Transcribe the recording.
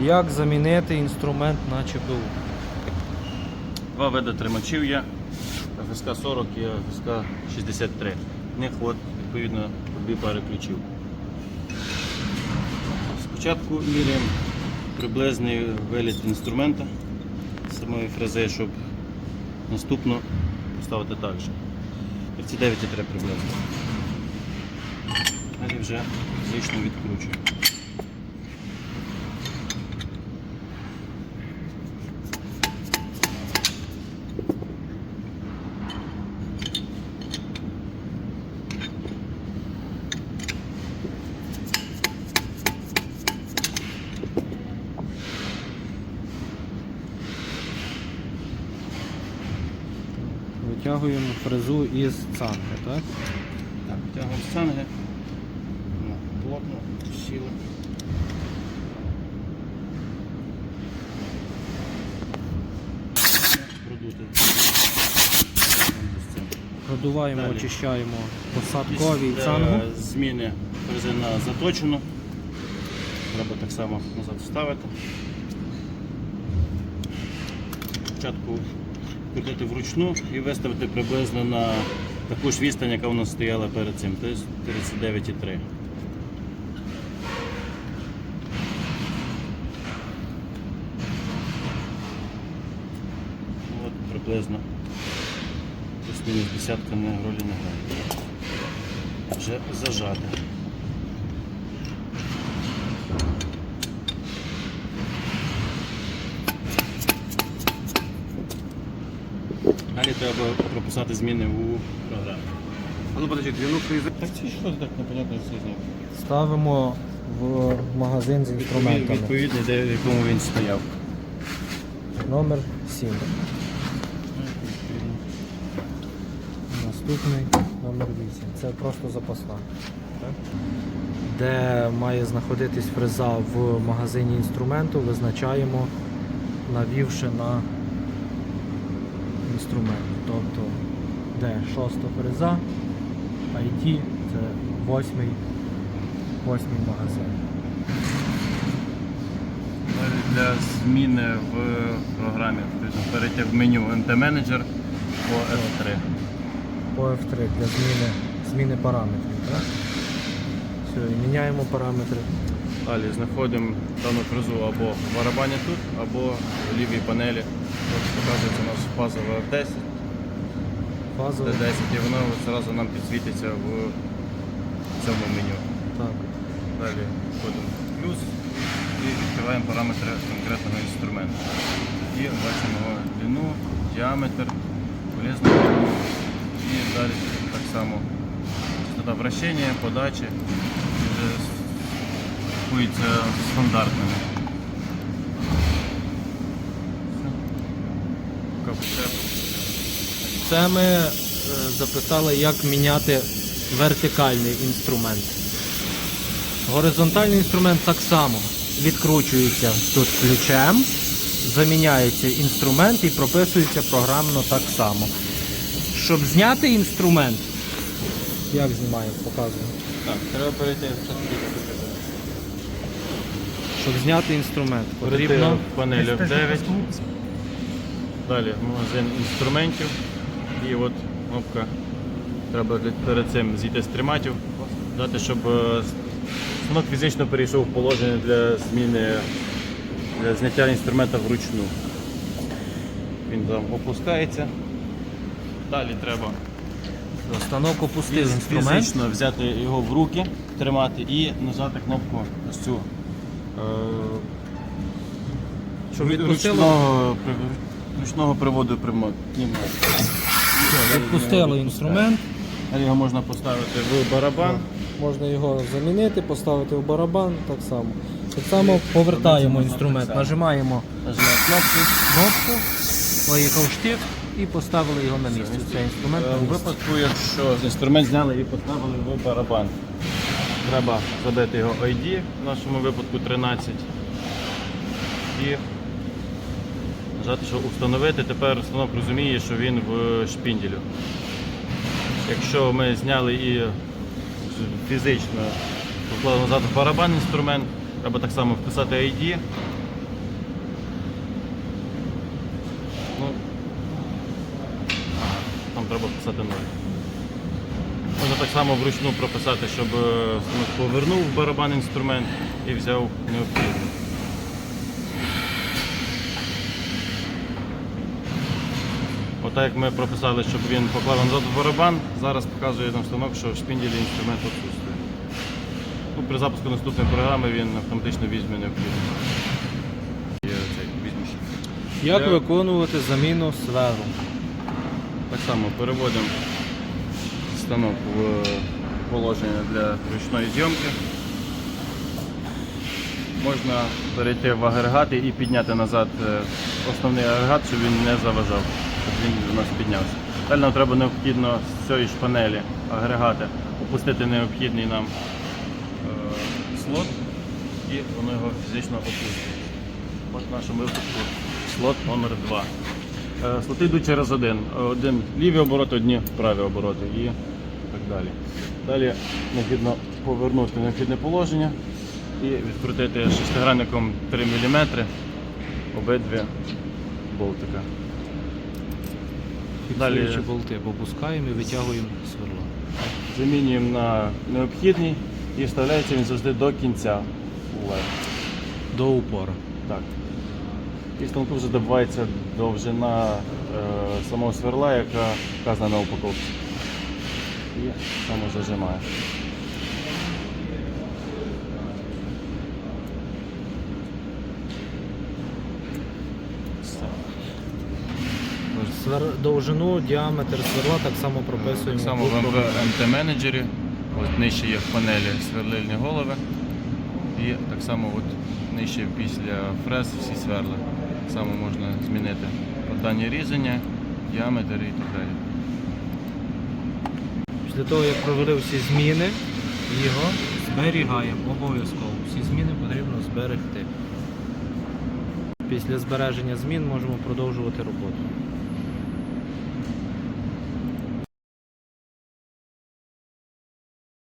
Як замінити інструмент на ЧПУ? Два види тримачів є. ФСК 40 і ФСК 63. В них от, відповідно дві пари ключів. Спочатку міряємо приблизний виліт інструмента самої фрези, щоб наступно поставити так же. 39,3 приблизно. Далі вже фізично відкручуємо. Витягуємо фрезу із цанги, так? Так, втягуємо з цанги. Вона плотно сіла. Продуваємо, Далі. очищаємо посадкові і цангу. Зміни фрези на заточену. Треба так само назад ставити. Спочатку крутити вручну і виставити приблизно на таку ж відстань, яка у нас стояла перед цим, тобто 39,3. От приблизно плюс-мінус десятка на ролі не грає. Вже зажати. Далі треба прописати зміни у програмі. А ну подожди, длину фрезы. Так це що так непонятно все зняв? Ставимо в магазин з інструментами. Відповідний, де в якому він стояв. Номер 7. Наступний номер 8. Це просто запасна. Де має знаходитись фреза в магазині інструменту, визначаємо, навівши на інструмент. Тобто, де шоста фреза, IT це восьмий, восьмий магазин. Для зміни в програмі перейти в меню MT Manager по F3. по F3 для зміни, зміни параметрів. Так? Все, і міняємо параметри. Далі знаходимо дану фрезу або в барабані тут, або в лівій панелі. От показується у нас фазова F10, Фазово. Д10, і воно одразу нам підсвітиться в цьому меню. Так. Далі входимо в плюс і відкриваємо параметри конкретного інструменту. І бачимо длину, діаметр, полізну длину і далі так само частота вращення, подачі і вже рахується стандартними. Це ми е, записали, як міняти вертикальний інструмент. Горизонтальний інструмент так само відкручується тут ключем, заміняється інструмент і прописується програмно так само. Щоб зняти інструмент, як знімаємо, показуємо. Так, треба перейти в Щоб зняти інструмент, Потрібно панель F9. Далі магазин інструментів. І от кнопка. Треба перед цим зійти з триматів, дати, щоб е, станок фізично перейшов в положення для зміни для зняття інструмента вручну. Він там опускається. Далі треба станок опустив інструмент. фізично взяти його в руки, тримати і нажати кнопку ось цю. Е, Щоб відпустило, ручного, ручного приводу прямо. відпустило інструмент. Його можна поставити в барабан. Можна його замінити, поставити в барабан так само. Так само повертаємо інструмент, нажимаємо кнопку. кнопку, виїхав штифт і поставили його на місце. Цей інструмент Е, У випадку, якщо інструмент зняли і поставили в барабан, Треба задати його ID, в нашому випадку 13. І нажати, що установити, Тепер станок розуміє, що він в шпінделю. Якщо ми зняли і фізично поклали назад в барабан інструмент, треба так само вписати ID. Ну, Там треба вписати 0. Можна так само вручну прописати, щоб е, станок повернув барабан інструмент і взяв необхідний. Отак як ми прописали, щоб він поклав назад в барабан, зараз показує нам станок, що в шпінделі інструмент відсутствує. Ну, при запуску наступної програми він автоматично візьме необхідний. Як виконувати заміну сверл? Так само переводимо станок в положення для ручної зйомки. Можна перейти в агрегати і підняти назад е, основний агрегат, щоб він не заважав, щоб він у нас піднявся. Далі нам треба необхідно з цієї ж панелі агрегати опустити необхідний нам е, слот і воно його фізично опустить. От в нашому випадку слот номер 2 Е, Слоти йдуть через один. Один ліві обороти, одні праві обороти далі. Далі необхідно повернути необхідне положення і відкрутити шестигранником 3 мм обидві болтика. Далі- болти, попускаємо і витягуємо сверло. Замінюємо на необхідний і вставляється він завжди до кінця. До упора. Так. І станку вже добувається довжина е, самого сверла, яка вказана на упаковці. І само зажимає. Довжину, діаметр сверла так само прописуємо. Так само в буквами. МВ менеджері от нижче є в панелі сверлильні голови. І так само от нижче після фрез всі сверла. Так само можна змінити дані різання, діаметр і так далі. Після того, як провели всі зміни, його зберігаємо обов'язково. Всі зміни потрібно зберегти. Після збереження змін можемо продовжувати роботу.